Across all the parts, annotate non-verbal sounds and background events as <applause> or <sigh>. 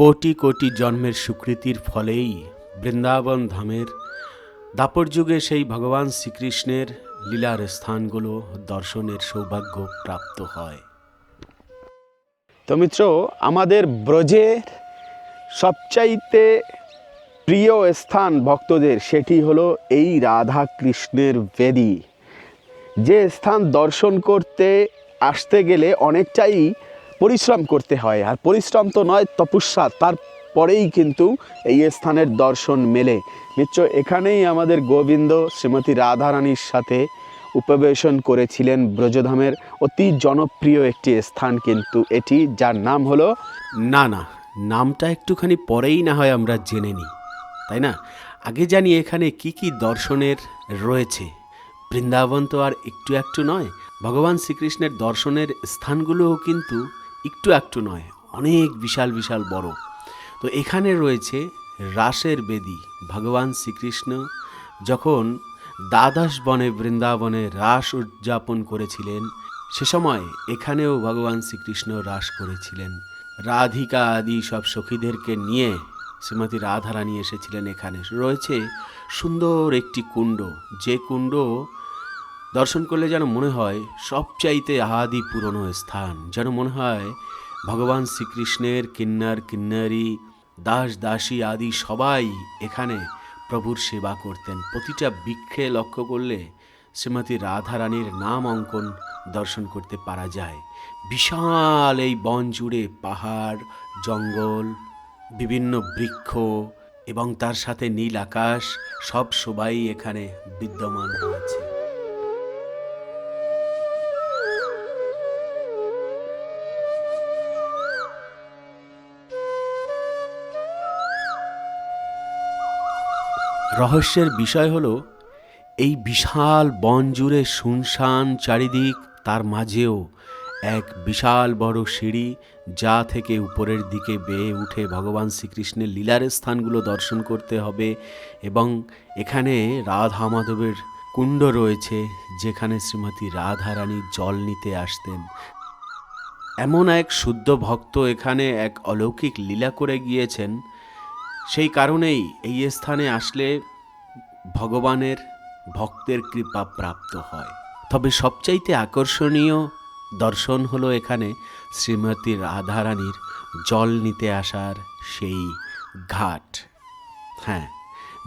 কোটি কোটি জন্মের স্বীকৃতির ফলেই বৃন্দাবন ধামের দাপর যুগে সেই ভগবান শ্রীকৃষ্ণের লীলার স্থানগুলো দর্শনের সৌভাগ্য প্রাপ্ত হয়। তো মিত্র, আমাদের ব্রজের সবচাইতে প্রিয় স্থান ভক্তদের সেটি হলো এই রাধা কৃষ্ণের বেদী। যে স্থান দর্শন করতে আসতে গেলে অনেকটাই পরিশ্রম করতে হয়। আর পরিশ্রম তো নয়, তপস্যা। তারপরেই কিন্তু এই স্থানের দর্শন মেলে। মিত্র, এখানেই আমাদের গোবিন্দ শ্রীমতী রাধারানীর সাথে উপবেশন করেছিলেন ব্রজধামের অতি জনপ্রিয় একটি স্থান কিন্তু এটি, যার নাম হলো না না, নামটা একটুখানি পরেই না হয় আমরা জেনে নিই। তাই না? আগে জানি এখানে কি কি দর্শনের রয়েছে। বৃন্দাবন তো আর একটু একটু নয়। ভগবান শ্রীকৃষ্ণের দর্শনের স্থানগুলোও কিন্তু একটু একটু নয়, অনেক বিশাল বিশাল বড়। তো এখানে রয়েছে রাসের বেদি, ভগবান শ্রীকৃষ্ণ। যখন দ্বাদশ বনে বৃন্দাবনে রাস উদযাপন করেছিলেন, সে সময় এখানেও ভগবান শ্রীকৃষ্ণ রাস করেছিলেন। রাধিকা আদি সব সখীদেরকে নিয়ে শ্রীমতী রাধারানী এসেছিলেন এখানে। রয়েছে সুন্দর একটি কুণ্ড, যে কুণ্ড দর্শন করলে যেন মনে হয় সবচাইতে আদি পুরনো স্থান, যেন মনে হয় ভগবান শ্রীকৃষ্ণের কিন্নার, কিন্নারি, দাস, দাসী আদি সবাই এখানে প্রভুর সেবা করতেন। প্রতিটা বৃক্ষে লক্ষ্য করলে শ্রীমতী রাধারানীর নাম অঙ্কন দর্শন করতে পারা যায়। বিশাল এই বন জুড়ে পাহাড়, জঙ্গল, বিভিন্ন বৃক্ষ এবং তার সাথে নীল আকাশ সব সবাই এখানে বিদ্যমান রয়েছে। রহস্যের বিষয় হলো, এই বিশাল বন জুড়ে শুনশান চারিদিক তার মাঝেও এক বিশাল বড় সিঁড়ি যা থেকে উপরের দিকে বেয়ে উঠে ভগবান শ্রীকৃষ্ণের লীলার স্থানগুলো দর্শন করতে হবে এবং এখানে রাধা মাধবের কুণ্ড রয়েছে যেখানে শ্রীমতী রাধারানী জল নিতে আসতেন। এমন এক শুদ্ধ ভক্ত এখানে এক অলৌকিক লীলা করে গিয়েছেন। সেই কারণেই এই স্থানে আসলে ভগবানের ভক্তের কৃপা প্রাপ্ত হয়। তবে সবচাইতে আকর্ষণীয় দর্শন হলো এখানে শ্রীমতী রাধারানীর জল নিতে আসার সেই ঘাট। হ্যাঁ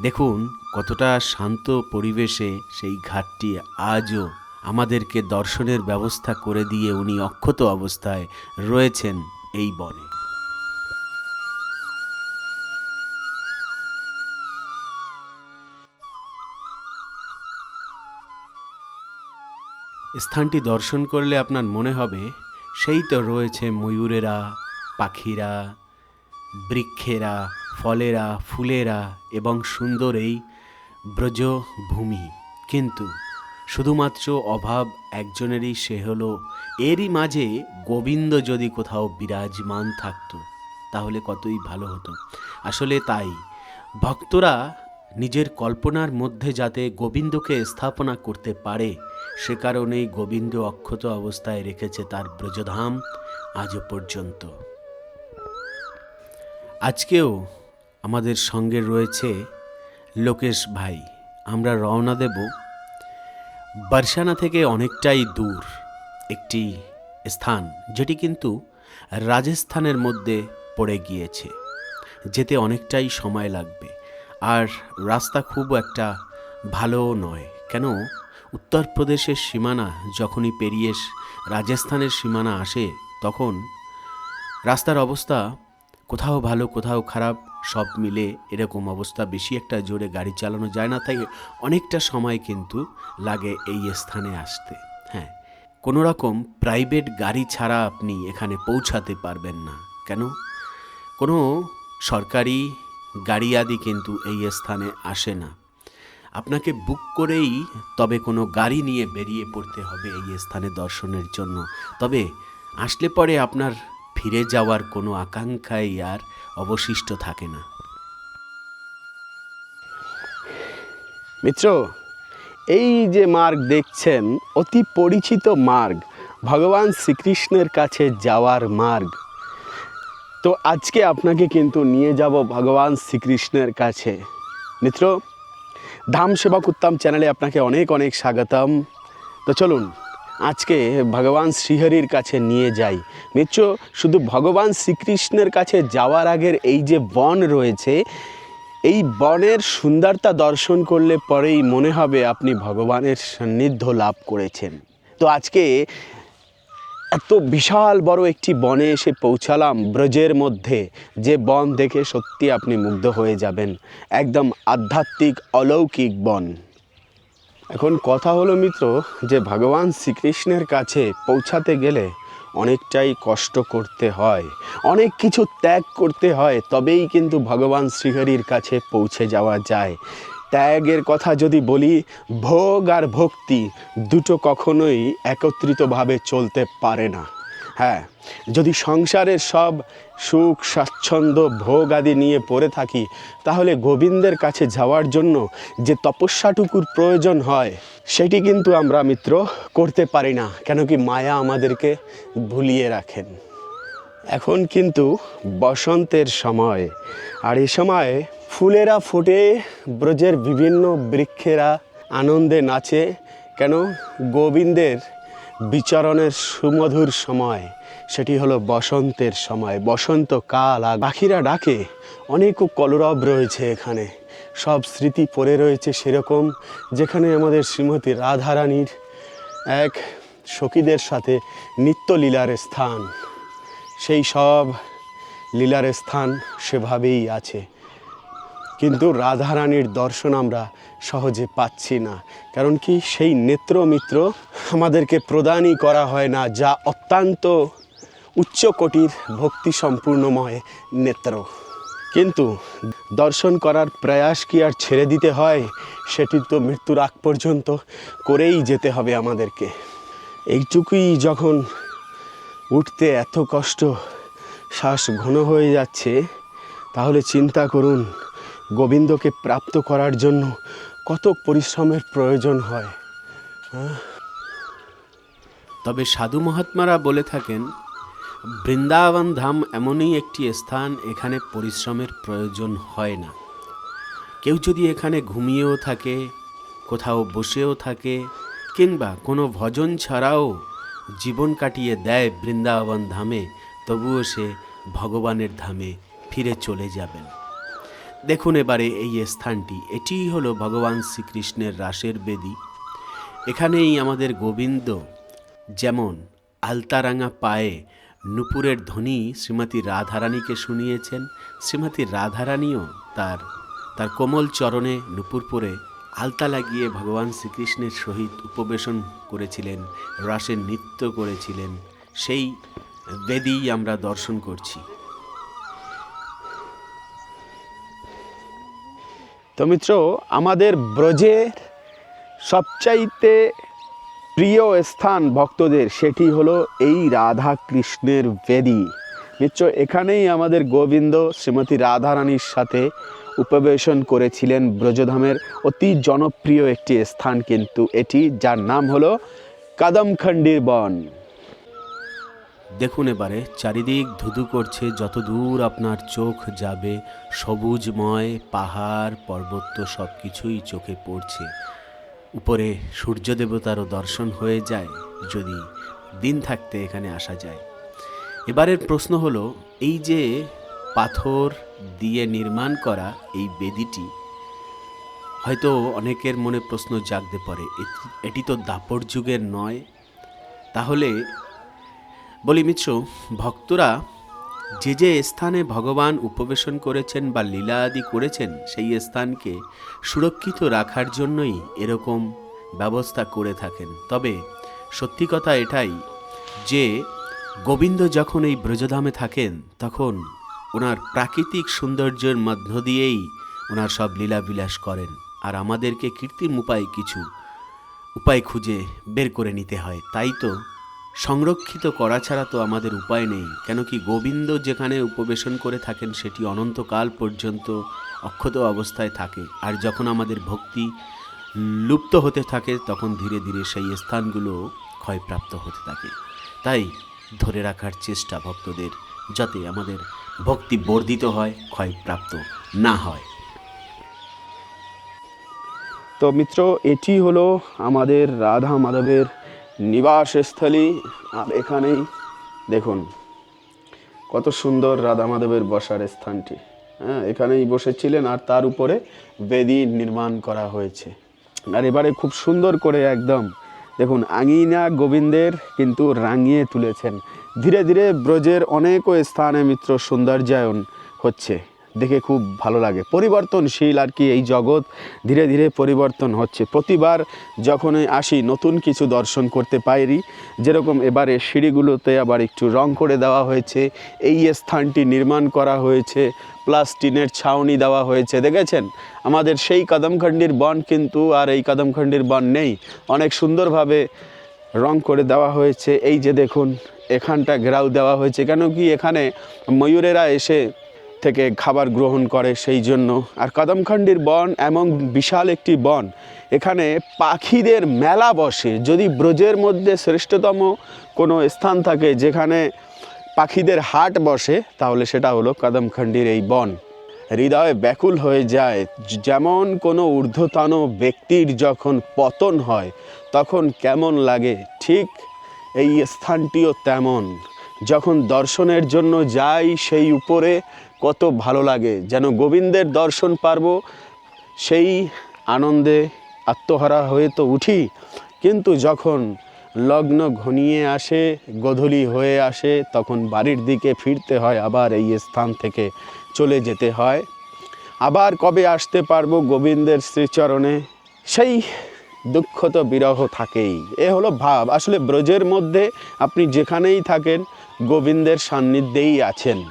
দেখুন কতটা শান্ত পরিবেশে সেই ঘাটটি আজও আমাদেরকে দর্শনের ব্যবস্থা করে দিয়ে উনি অক্ষত অবস্থায় রয়েছেন এই বনে। স্থানটি দর্শন করলে আপনার মনে হবে, সেই তো রয়েছে ময়ূরেরা, পাখিরা, বৃক্ষেরা, ফলেরা, ফুলেরা এবং সুন্দর এই ব্রজভূমি। কিন্তু শুধুমাত্র অভাব একজনেরই, সে হলো, এরই মাঝে গোবিন্দ যদি কোথাও বিরাজমান থাকতো, তাহলে কতই ভালো হতো। আসলে তাই, ভক্তরা নিজের কল্পনার মধ্যে যাতে গোবিন্দকে স্থাপনা করতে পারে সে কারণেই গোবিন্দ অক্ষত অবস্থায় রেখেছে তার ব্রজধাম আজও পর্যন্ত। আজকেও আমাদের সঙ্গে রয়েছে লোকেশ ভাই। আমরা রওনা দেব বারসানা থেকে অনেকটাই দূর একটি স্থান, যেটি কিন্তু রাজস্থানের মধ্যে পড়ে গিয়েছে। যেতে অনেকটাই সময় লাগবে। আর রাস্তা খুব একটা ভালোও নয়। কেন? উত্তরপ্রদেশের সীমানা যখনই পেরিয়ে রাজস্থানের সীমানা আসে, তখন রাস্তার অবস্থা কোথাও ভালো, কোথাও খারাপ, সব মিলে এরকম অবস্থা। বেশি একটা জোরে গাড়ি চালানো যায় না, তাই অনেকটা সময় কিন্তু লাগে এই স্থানে আসতে। হ্যাঁ কোনো রকম প্রাইভেট গাড়ি ছাড়া আপনি এখানে পৌঁছাতে পারবেন না। কেন? কোনো সরকারি গাড়ি আদি কিন্তু এই স্থানে আসে না। আপনাকে বুক করেই তবে কোনো গাড়ি নিয়ে বেরিয়ে পড়তে হবে এই স্থানে দর্শনের জন্য। তবে আসলে পরে আপনার ফিরে যাওয়ার কোনো আকাঙ্ক্ষাই আর অবশিষ্ট থাকে না। মিত্র, এই যে মার্গ দেখছেন, অতি পরিচিত মার্গ, ভগবান শ্রীকৃষ্ণের কাছে যাওয়ার মার্গ। তো আজকে আপনাকে কিন্তু নিয়ে যাব ভগবান শ্রীকৃষ্ণের কাছে। মিত্র ধাম সেবা করতাম চ্যানেলে আপনাকে অনেক অনেক স্বাগতম। তো চলুন, আজকে ভগবান শ্রীহরির কাছে নিয়ে যাই। মিত্র, শুধু ভগবান শ্রীকৃষ্ণের কাছে যাওয়ার আগের এই যে বন রয়েছে, এই বনের সুন্দরতা দর্শন করলে পরেই মনে হবে আপনি ভগবানের সান্নিধ্য লাভ করেছেন। তো আজকে এত বিশাল বড় একটি বনে এসে পৌঁছালাম ব্রজের মধ্যে। যে বন দেখে সত্যি আপনি মুগ্ধ হয়ে যাবেন। একদম আধ্যাত্মিক, অলৌকিক বন। এখন কথা হলো মিত্র, যে ভগবান শ্রীকৃষ্ণের কাছে পৌঁছাতে গেলে অনেকটাই কষ্ট করতে হয়। অনেক কিছু ত্যাগ করতে হয়, তবেই কিন্তু ভগবান শ্রীহরির কাছে পৌঁছে যাওয়া যায়। ত্যাগের কথা যদি বলি, ভোগ আর ভক্তি দুটো কখনোই একত্রিতভাবে চলতে পারে না। হ্যাঁ যদি সংসারের সব সুখ, স্বাচ্ছন্দ্য, ভোগ আদি নিয়ে পড়ে থাকি, তাহলে গোবিন্দের কাছে যাওয়ার জন্য যে তপস্যাটুকুর প্রয়োজন হয়, সেটি কিন্তু আমরা মিত্র করতে পারি না। কেন কি মায়া আমাদেরকে ভুলিয়ে রাখেন। এখন কিন্তু বসন্তের সময়। আর এই সময় ফুলেরা ফোটে, ব্রজের বিভিন্ন বৃক্ষেরা আনন্দে নাচে, কেন? গোবিন্দের বিচরণের সুমধুর সময়, সেটি হলো বসন্তের সময় বসন্তকাল আর পাখিরা ডাকে অনেকও কলরব রয়েছে এখানে। সব স্মৃতি পড়ে রয়েছে সেরকম, যেখানে আমাদের শ্রীমতী রাধারানীর এক সখীদের সাথে নিত্যলীলার স্থান। সেই সব লীলার স্থান সেভাবেই আছে। কিন্তু রাধারানীর দর্শন আমরা সহজে পাচ্ছি না। কারণ কি সেই নেত্র মিত্র আমাদেরকে প্রদানই করা হয় না, যা অত্যন্ত উচ্চ কোটির ভক্তি সম্পূর্ণময় নেত্র। কিন্তু দর্শন করার প্রয়াস কি আর ছেড়ে দিতে হয়, সেটি তো মৃত্যুর আগ পর্যন্ত করেই যেতে হবে আমাদেরকে। এইটুকুই যখন উঠতে এত কষ্ট, শ্বাস ঘন হয়ে যাচ্ছে, তাহলে চিন্তা করুন, গোবিন্দকে প্রাপ্ত করার জন্য কত পরিশ্রমের প্রয়োজন হয় তবে সাধু মহাত্মারা বলে থাকেন, বৃন্দাবন ধাম এমনই একটি স্থান এখানে পরিশ্রমের প্রয়োজন হয় না। কেউ যদি এখানে ঘুমিয়েও থাকে, কোথাও বসেও থাকে, কিংবা কোনো ভজন ছাড়াও জীবন কাটিয়ে দেয় বৃন্দাবন ধামে, তবুও সে ভগবানের ধামে ফিরে চলে যাবেন। দেখুন এবারে এই স্থানটি। এটিই হলো ভগবান শ্রীকৃষ্ণের রাসের বেদি। এখানেই আমাদের গোবিন্দ যেমন আলতারাঙা পায়ে নুপুরের ধ্বনি শ্রীমতী রাধারানীকে শুনিয়েছেন, শ্রীমতী রাধারানীও তার তার কোমল চরণে নুপুর পরে আলতা লাগিয়ে ভগবান শ্রীকৃষ্ণের সহিত উপবেশন করেছিলেন, রাসের নৃত্য করেছিলেন, সেই বেদি আমরা দর্শন করছি। তো মিত্র, আমাদের ব্রজের সবচাইতে প্রিয় স্থান ভক্তদের সেটি হলো এই রাধা কৃষ্ণের বেদি। মিত্র, এখানেই আমাদের গোবিন্দ শ্রীমতী রাধারানীর সাথে উপবেশন করেছিলেন ব্রজধামের অতি জনপ্রিয় একটি স্থান, কিন্তু এটি, যার নাম হলো কাদমখণ্ডির বন। দেখুন এবারে, চারিদিক ধুধু করছে, যত দূর আপনার চোখ যাবে, সবুজময় পাহাড়, পর্বত সব কিছুই চোখে পড়ছে। উপরে সূর্য দেবতারও দর্শন হয়ে যায়, যদি দিন থাকতে এখানে আসা যায়। এবারের প্রশ্ন হলো, এই যে পাথর দিয়ে নির্মাণ করা এই বেদিটি, হয়তো অনেকের মনে প্রশ্ন জাগতে পারে, এটি- তো দাপর যুগের নয়। তাহলে বলি মিত্র, ভক্তরা যে যে স্থানে ভগবান উপবেশন করেছেন বা লীলা আদি করেছেন, সেই স্থানকে সুরক্ষিত রাখার জন্যই এরকম ব্যবস্থা করে থাকেন। তবে সত্যি কথা এটাই যে গোবিন্দ যখন এই ব্রজধামে থাকেন, তখন ওনার প্রাকৃতিক সৌন্দর্যের মধ্য দিয়েই ওনার সব লীলাবিলাস করেন। আর আমাদেরকে কৃত্রিম উপায় কিছু উপায় খুঁজে বের করে নিতে হয়। তাই তো সংরক্ষিত করা ছাড়া তো আমাদের উপায় নেই। কেন কি গোবিন্দ যেখানে উপবেশন করে থাকেন, সেটি অনন্তকাল পর্যন্ত অক্ষত অবস্থায় থাকে। আর যখন আমাদের ভক্তি লুপ্ত হতে থাকে, তখন ধীরে ধীরে সেই স্থানগুলো ক্ষয়প্রাপ্ত হতে থাকে। তাই ধরে রাখার চেষ্টা ভক্তদের, যাতে আমাদের ভক্তি বর্ধিত হয়, ক্ষয়প্রাপ্ত না হয়। তো মিত্র, এটি হলো আমাদের রাধা মাধবের নিবাসস্থলী। আর এখানেই দেখুন, কত সুন্দর রাধা মাধবের বসার স্থানটি। হ্যাঁ এখানেই বসেছিলেন আর তার উপরে বেদি নির্মাণ করা হয়েছে। আর এবারে খুব সুন্দর করে একদম দেখুন, আঙিনা গোবিন্দের কিন্তু রাঙিয়ে তুলেছেন। ধীরে ধীরে ব্রজের অনেকও স্থানে মিত্র সৌন্দর্যায়ন হচ্ছে। দেখে খুব ভালো লাগে। পরিবর্তনশীল আর কি এই জগৎ ধীরে ধীরে পরিবর্তন হচ্ছে। প্রতিবার যখনই আসি, নতুন কিছু দর্শন করতে পারি যেরকম এবারে সিঁড়িগুলোতে আবার একটু রং করে দেওয়া হয়েছে। এই স্থানটি নির্মাণ করা হয়েছে। প্লাস টিনের ছাউনি দেওয়া হয়েছে। দেখেছেন? আমাদের সেই কদমখণ্ডির বন কিন্তু আর এই কদমখণ্ডির বন নেই। অনেক সুন্দরভাবে রং করে দেওয়া হয়েছে। এই যে দেখুন, এখানটা ঘেরাও দেওয়া হয়েছে। কেন কি এখানে ময়ূরেরা এসে থেকে খাবার গ্রহণ করে সেই জন্য। আর কদমখণ্ডির বন এমন বিশাল একটি বন, এখানে পাখিদের মেলা বসে। যদি ব্রজের মধ্যে শ্রেষ্ঠতম কোনো স্থান থাকে যেখানে পাখিদের হাট বসে, তাহলে সেটা হলো কদমখণ্ডির এই বন। হৃদয় ব্যাকুল হয়ে যায়। যেমন কোনো ঊর্ধ্বতন ব্যক্তির যখন পতন হয়, তখন কেমন লাগে? ঠিক এই স্থানটিও তেমন। যখন দর্শনের জন্য যাই সেই উপরে, কত ভালো লাগে। যেন গোবিন্দের দর্শন পারব, সেই আনন্দে আত্মহারা হয়ে তো উঠি। কিন্তু যখন লগ্ন ঘনিয়ে আসে, গধূলি হয়ে আসে, তখন বাড়ির দিকে ফিরতে হয়, আবার এই স্থান থেকে চলে যেতে হয়। আবার কবে আসতে পারব গোবিন্দের শ্রীচরণে? সেই দুঃখ তো বিরহ থাকেই। এ হলো ভাব। আসলে ব্রজের মধ্যে আপনি যেখানেই থাকেন, গোবিন্দের সান্নিধ্যেই আছেন।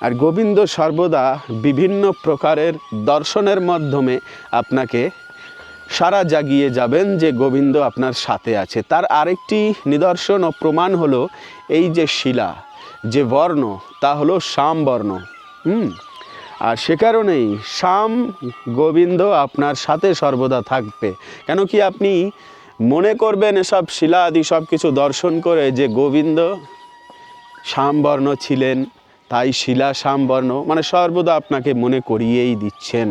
আর গোবিন্দ সর্বদা বিভিন্ন প্রকারের দর্শনের মাধ্যমে আপনাকে সারা জাগিয়ে যাবেন যে গোবিন্দ আপনার সাথে আছে। তার আরেকটি নিদর্শন ও প্রমাণ হলো এই যে শিলা, যে বর্ণ, তা হলো শ্যাম বর্ণ। হুম? আর সে কারণেই শ্যাম গোবিন্দ আপনার সাথে সর্বদা থাকবে। কেন কি আপনি মনে করবেন এসব শিলা আদি সব কিছু দর্শন করে যে গোবিন্দ শ্যামবর্ণ ছিলেন, তাই শিলা শ্যামবর্ণ মানে সর্বদা আপনাকে মনে করিয়েই দিচ্ছেন।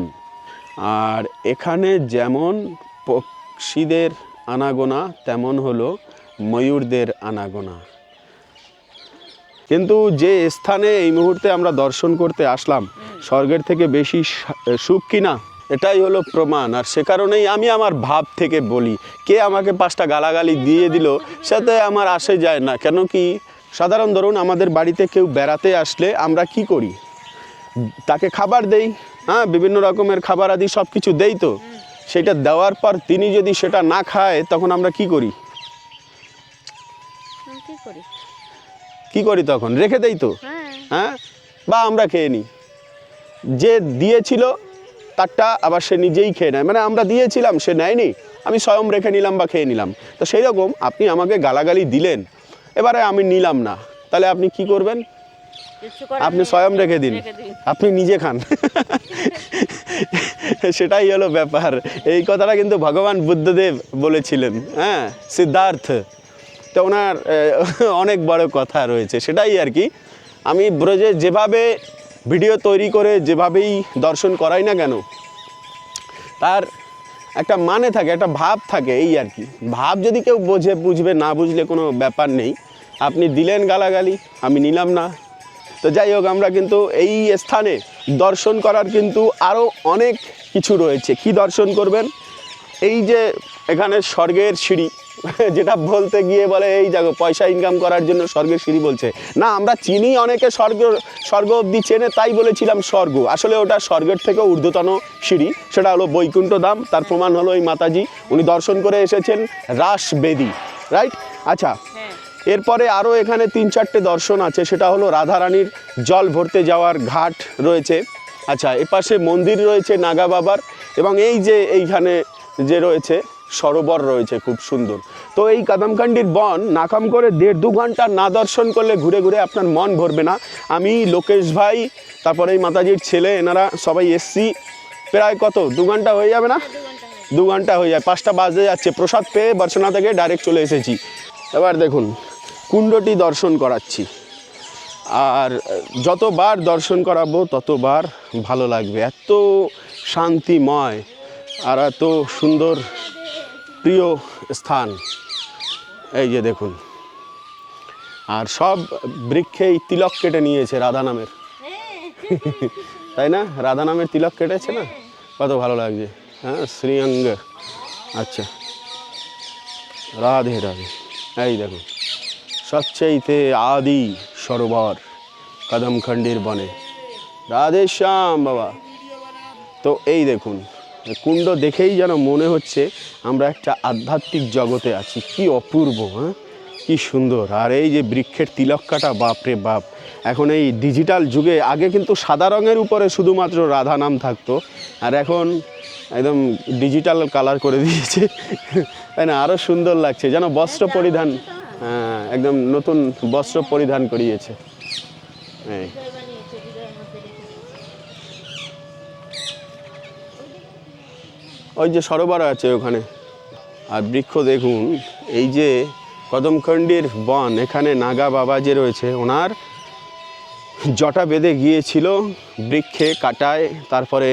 আর এখানে যেমন পক্ষীদের আনাগোনা, তেমন হলো ময়ূরদের আনাগোনা। কিন্তু যে স্থানে এই মুহূর্তে আমরা দর্শন করতে আসলাম, স্বর্গের থেকে বেশি সুখ কিনা এটাই হলো প্রমাণ। আর সে কারণেই আমি আমার ভাব থেকে বলি, কে আমাকে পাঁচটা গালাগালি দিয়ে দিল সাথে আমার আসে যায় না। কেন কি, সাধারণ ধরুন আমাদের বাড়িতে কেউ বেড়াতে আসলে আমরা কি করি? তাকে খাবার দেই হ্যাঁ বিভিন্ন রকমের খাবার আদি সব কিছু দেই তো। সেটা দেওয়ার পর তিনি যদি সেটা না খায় তখন আমরা কি করি? কি করি? তখন? রেখে দেই তো? হ্যাঁ। হ্যাঁ? বা আমরা খেয়ে নিই। যে দিয়েছিল তারটা আবার সে নিজেই খেয়ে নেয়। মানে আমরা দিয়েছিলাম সে নেয়নি। আমি স্বয়ং রেখে নিলাম বা খেয়ে নিলাম। তো সেই রকম আপনি আমাকে গালাগালি দিলেন। এবারে আমি নিলাম না। তাহলে আপনি কি করবেন? আপনি স্বয়ং রেখে দিন। আপনি নিজে খান। সেটাই হলো ব্যাপার। এই কথাটা কিন্তু ভগবান বুদ্ধদেব বলেছিলেন হ্যাঁ সিদ্ধার্থ। তো ওনার অনেক বড় কথা রয়েছে। সেটাই আর কি। আমি ব্রজে যেভাবে ভিডিও তৈরি করে যেভাবেই দর্শন করাই না কেন তার একটা মানে থাকে একটা ভাব থাকে এই আর কি। ভাব যদি কেউ বোঝে বুঝবে না বুঝলে কোনো ব্যাপার নেই। আপনি দিলেন গালাগালি আমি নিলাম না। তো যাই হোক, আমরা কিন্তু এই স্থানে দর্শন করার কিন্তু আরও অনেক কিছু রয়েছে। কি দর্শন করবেন? এই যে এখানে স্বর্গের সিঁড়ি, <laughs> যেটা বলতে গিয়ে বলে, এই দেখো পয়সা ইনকাম করার জন্য স্বর্গের সিঁড়ি বলছে। না, আমরা চিনি অনেকে স্বর্গ স্বর্গ অবধি চেনে, তাই বলেছিলাম স্বর্গ। আসলে ওটা স্বর্গের থেকে ঊর্ধ্বতন সিঁড়ি, সেটা হলো বৈকুণ্ঠ ধাম, তার প্রমাণ হলো এই মাতাজি, উনি দর্শন করে এসেছেন রাস বেদি রাইট আচ্ছা হ্যাঁ। এরপরে আরও এখানে তিন চারটে দর্শন আছে, সেটা হলো রাধারানীর জল ভরতে যাওয়ার ঘাট রয়েছে। আচ্ছা এপাশে মন্দির রয়েছে নাগা বাবার, এবং এই যে এইখানে যে রয়েছে, সরোবর রয়েছে খুব সুন্দর। তো এই কাদামকান্ডির বন নাকাম করে দেড় দু ঘণ্টা না দর্শন করলে ঘুরে ঘুরে আপনার মন ভরবে না। আমি লোকেশ ভাই, তারপরে এই মাতাজির ছেলে, এনারা সবাই এসছি। প্রায় কত? দু ঘণ্টা হয়ে যাবে না? দু ঘণ্টা হয়ে যায়, পাঁচটা বাজে যাচ্ছে। প্রসাদ পেয়ে বর্ষনা থেকে ডাইরেক্ট চলে এসেছি। এবার দেখুন কুণ্ডটি দর্শন করাচ্ছি। আর যতবার দর্শন করাবো, ততবার ভালো লাগবে। এত শান্তিময় আর এত সুন্দর, প্রিয় স্থান। এই যে দেখুন। আর সব বৃক্ষেই তিলক কেটে নিয়েছে রাধা নামের। তাই না? রাধা নামের তিলক কেটেছে না? কত ভালো লাগছে। হ্যাঁ শ্রীঅঙ্গ আচ্ছা। রাধে রাধে। এই দেখুন। সবচেয়েতে আদি সরোবর কদমখণ্ডির বনে। রাধে শ্যাম বাবা। তো এই দেখুন কুণ্ড দেখেই যেন মনে হচ্ছে আমরা একটা আধ্যাত্মিক জগতে আছি। কি অপূর্ব হ্যাঁ? কি সুন্দর। আর এই যে বৃক্ষের তিলক কাটা বাপরে বাপ। এখন এই ডিজিটাল যুগে আগে কিন্তু সাদা রঙের উপরে শুধুমাত্র রাধা নাম থাকতো। আর এখন একদম ডিজিটাল কালার করে দিয়েছে। তাই না? আরও সুন্দর লাগছে। যেন বস্ত্র পরিধান একদম নতুন বস্ত্র পরিধান করিয়েছে। ওই যে সরোবর আছে ওখানে। আর বৃক্ষ দেখুন, এই যে কদমখণ্ডির বন, এখানে নাগা বাবা যে রয়েছে, ওনার জটা বেঁধে গিয়েছিল বৃক্ষে কাটায়, তারপরে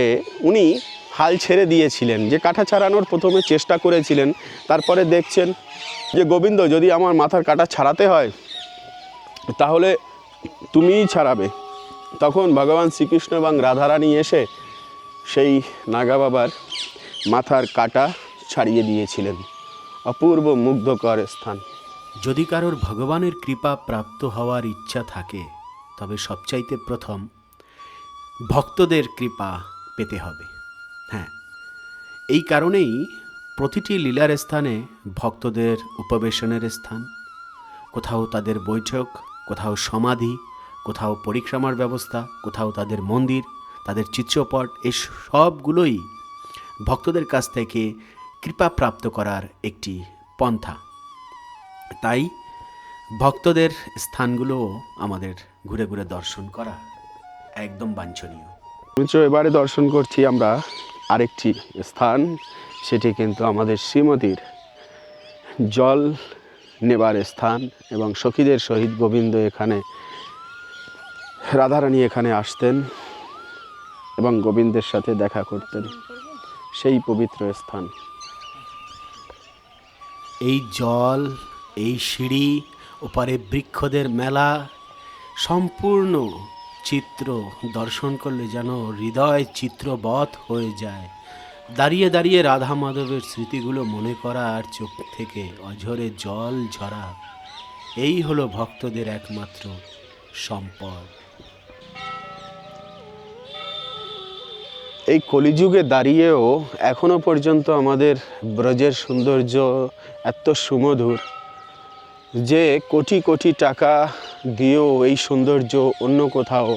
উনি হাল ছেড়ে দিয়েছিলেন, যে কাঁটা ছাড়ানোর প্রথমে চেষ্টা করেছিলেন, তারপরে দেখছেন যে গোবিন্দ, যদি আমার মাথার কাটা ছাড়াতে হয়, তাহলে তুমিই ছাড়াবে। তখন ভগবান শ্রীকৃষ্ণ এবং রাধারানী এসে সেই নাগা বাবার মাথার কাটা ছাড়িয়ে দিয়েছিলেন, অপূর্ব মুগ্ধকর স্থান। যদি কারোর ভগবানের কৃপা প্রাপ্ত হওয়ার ইচ্ছা থাকে, তবে সবচাইতে প্রথম ভক্তদের কৃপা পেতে হবে। এই কারণেই প্রতিটি লীলার স্থানে ভক্তদের উপবেশনের স্থান। কোথাও তাদের বৈঠক, কোথাও সমাধি, কোথাও পরিক্রমার ব্যবস্থা, কোথাও তাদের মন্দির, তাদের চিত্রপট এই সবগুলোই ভক্তদের কাছ থেকে কৃপা প্রাপ্ত করার একটি পন্থা। তাই ভক্তদের স্থানগুলোও আমাদের ঘুরে ঘুরে দর্শন করা একদম বাঞ্ছনীয়। এবারে দর্শন করছি আমরা আরেকটি স্থান, সেটি কিন্তু আমাদের শ্রীমতীর জল নেবার স্থান এবং সখীদের সহিত গোবিন্দ এখানে, রাধারানী এখানে আসতেন এবং গোবিন্দের সাথে দেখা করতেন। সেই পবিত্র স্থান। এই জল, এই সিঁড়ি, ওপারে বৃক্ষদের মেলা, সম্পূর্ণ চিত্র দর্শন করলে যেন হৃদয় চিত্রবৎ হয়ে যায়। দাঁড়িয়ে দাঁড়িয়ে রাধা মাধবের স্মৃতিগুলো মনে করা আর চোখ থেকে অঝরে জল ঝরা। এই হলো ভক্তদের একমাত্র সম্পদ। এই কলিযুগে দাঁড়িয়েও এখনও পর্যন্ত আমাদের ব্রজের সৌন্দর্য এত সুমধুর যে কোটি কোটি টাকা দিয়েও এই সৌন্দর্য অন্য কোথাও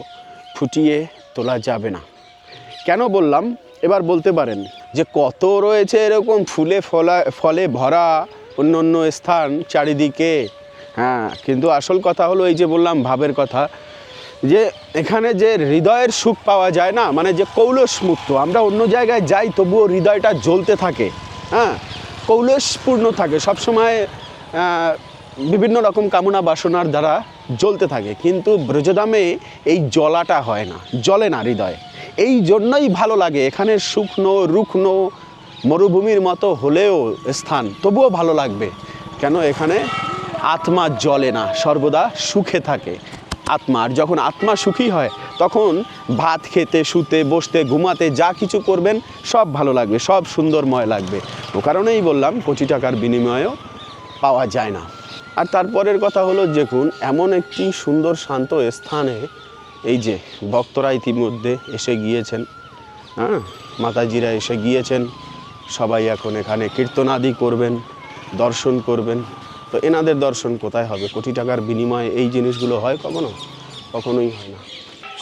ফুটিয়ে তোলা যাবে না। কেন বললাম? এবার বলতে পারেন যে কত রয়েছে এরকম ফুলে ফলা, ফলে ভরা অন্য অন্য স্থান চারিদিকে। হ্যাঁ কিন্তু আসল কথা হলো এই যে বললাম, ভাবের কথা, যে এখানে যে হৃদয়ের সুখ পাওয়া যায় না মানে যে কৌলসমুক্ত আমরা অন্য জায়গায় যাই তবুও হৃদয়টা জ্বলতে থাকে। হ্যাঁ কৌলসপূর্ণ থাকে। সবসময় বিভিন্ন রকম কামনা বাসনার দ্বারা জ্বলতে থাকে। কিন্তু ব্রজধামে এই জ্বলাটা হয় না জলে না হৃদয়। এই জন্যই ভালো লাগে, এখানে শুকনো রুখনো মরুভূমির মতো হলেও স্থান, তবুও ভালো লাগবে। কেন? এখানে আত্মা জ্বলে না, সর্বদা সুখে থাকে। আত্মা, আর যখন আত্মা সুখী হয়, তখন ভাত খেতে, শুতে, বসতে, ঘুমাতে যা কিছু করবেন, সব ভালো লাগবে, সব সুন্দরময় লাগবে। ও কারণেই বললাম, কোটি টাকার বিনিময়েও পাওয়া যায় না। আর তারপরের কথা হলো, দেখুন, এমন একটি সুন্দর শান্ত স্থানে এই যে ভক্তরা ইতিমধ্যে এসে গিয়েছেন হ্যাঁ? মাতাজিরা এসে গিয়েছেন, সবাই এখন এখানে কীর্তনাদি করবেন, দর্শন করবেন। তো এনাদের দর্শন কোথায় হবে? কোটি টাকার বিনিময়ে এই জিনিসগুলো হয় কখনো? কখনোই হয় না।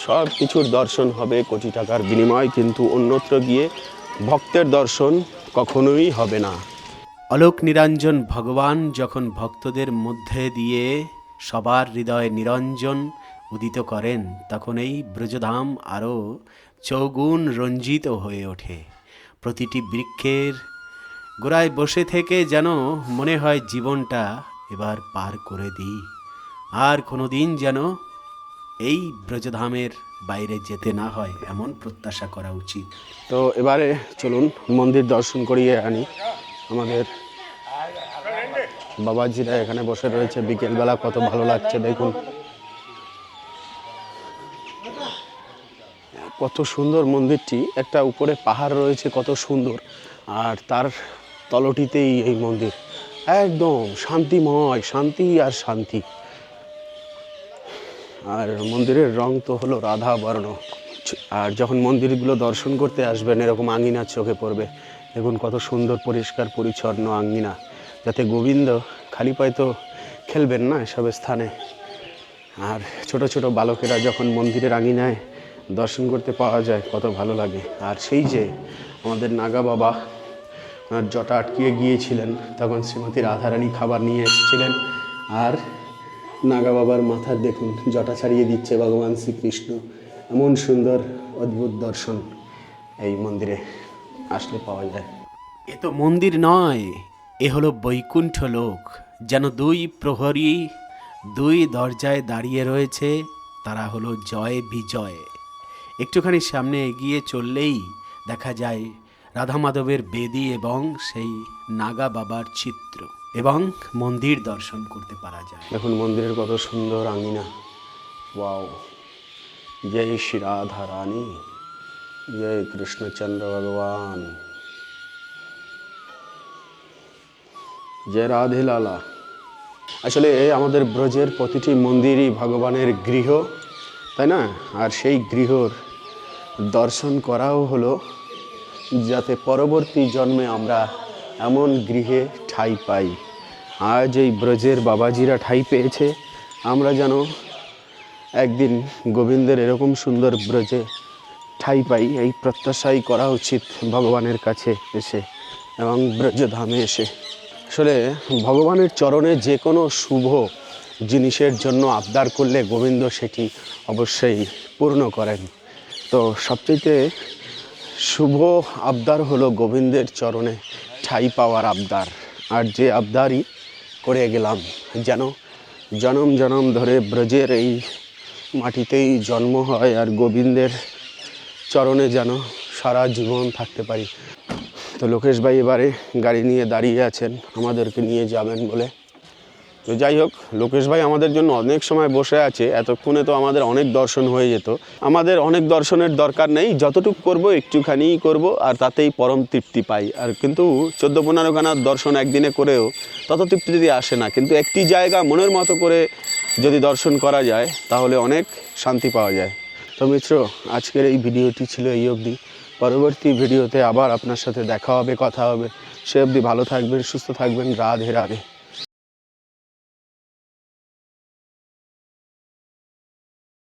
সব কিছুর দর্শন হবে, কোটি টাকার বিনিময়, কিন্তু অন্যত্র গিয়ে ভক্তের দর্শন কখনোই হবে না। অলোক নিরঞ্জন ভগবান যখন ভক্তদের মধ্যে দিয়ে সবার হৃদয়ে নিরঞ্জন উদিত করেন, তখন এই ব্রজধাম আরও চৌগুণ রঞ্জিত হয়ে ওঠে। প্রতিটি বৃক্ষের গোড়ায় বসে থেকে যেন মনে হয় জীবনটা এবার পার করে দিই। আর কোনো দিন যেন এই ব্রজধামের বাইরে যেতে না হয়, এমন প্রত্যাশা করা উচিত। তো এবারে চলুন, মন্দির দর্শন করিয়ে আনি। আমাদের বাবাজিরা এখানে বসে রয়েছে। বিকেলবেলা কত ভালো লাগছে, দেখুন। কত সুন্দর মন্দিরটি। একটা উপরে পাহাড় রয়েছে, কত সুন্দর। আর তার তলটিতেই এই মন্দির। একদম শান্তিময়, শান্তি আর শান্তি। আর মন্দিরের রং তো হলো রাধা বর্ণ। আর যখন মন্দিরগুলো দর্শন করতে আসবেন, এরকম আঙ্গিনা চোখে পড়বে। দেখুন, কত সুন্দর, পরিষ্কার, পরিচ্ছন্ন আঙ্গিনা। যাতে গোবিন্দ খালি পায়ে তো খেলবেন না এসব স্থানে। আর ছোট ছোট বালকেরা যখন মন্দিরের আঙিনায় দর্শন করতে পাওয়া যায়, কত ভালো লাগে। আর সেই যে আমাদের নাগা বাবা, ওনার জটা আটকিয়ে গিয়েছিলেন, তখন শ্রীমতী রাধারানী খাবার নিয়ে এসেছিলেন। আর নাগা বাবার মাথার দেখুন, জটা ছাড়িয়ে দিচ্ছে ভগবান শ্রীকৃষ্ণ। এমন সুন্দর, অদ্ভুত দর্শন এই মন্দিরে। আসলে পাওয়া যায়। এ তো মন্দির নয় এ হলো বৈকুণ্ঠ লোক যেন দুই প্রহরী দুই দরজায় দাঁড়িয়ে রয়েছে তারা হলো জয় বিজয়। একটুখানি সামনে এগিয়ে চললেই দেখা যায় রাধা মাধবের বেদি এবং সেই নাগা বাবার চিত্র এবং মন্দির দর্শন করতে পারা যায়। দেখুন মন্দিরের কত সুন্দর আঙিনা। ওয়াও জয় শ্রী রাধা রানী। জয় কৃষ্ণচন্দ্র ভগবান জয় রাধে লালা আসলে আমাদের ব্রজের প্রতিটি মন্দিরই ভগবানের গৃহ, তাই না? আর সেই গৃহর দর্শন করাও হলো যাতে পরবর্তী জন্মে আমরা এমন গৃহে ঠাঁই পাই। আজ এই ব্রজের বাবাজিরা ঠাঁই পেয়েছে। আমরা যেন একদিন গোবিন্দের এরকম সুন্দর ব্রজে ঠাঁই পাই, এই প্রত্যাশাই করা উচিত ভগবানের কাছে এসে এবং ব্রজধামে এসে। আসলে ভগবানের চরণে যে কোনো শুভ জিনিসের জন্য আবদার করলে গোবিন্দ সেটি অবশ্যই পূর্ণ করেন। তো সবচেয়ে শুভ আবদার হলো গোবিন্দের চরণে ঠাই পাওয়ার আবদার। আর যে আবদারই করে গেলাম, যেন জনম জনম ধরে ব্রজের এই মাটিতেই জন্ম হয় আর গোবিন্দের চরণে যেন সারা জীবন থাকতে পারি। তো লোকেশ ভাই এবারে গাড়ি নিয়ে দাঁড়িয়ে আছেন, আমাদেরকে নিয়ে যাবেন বলে। তো যাই হোক, লোকেশ ভাই আমাদের জন্য অনেক সময় বসে আছে, এতক্ষণে তো আমাদের অনেক দর্শন হয়ে যেত। আমাদের অনেক দর্শনের দরকার নেই, যতটুকু করব একটুখানিই করব, আর তাতেই পরম তৃপ্তি পাই। আর কিন্তু চোদ্দ পনেরো খানার দর্শন একদিনে করেও তত তৃপ্তি যদি আসে না, কিন্তু একটি জায়গা মনের মতো করে যদি দর্শন করা যায়, তাহলে অনেক শান্তি পাওয়া যায়। তো মিত্র, আজকের এই ভিডিওটি ছিল এই অবধি। পরবর্তী ভিডিওতে আবার আপনার সাথে দেখা হবে, কথা হবে। সে অবধি ভালো থাকবেন, সুস্থ থাকবেন। রাধে রাধে।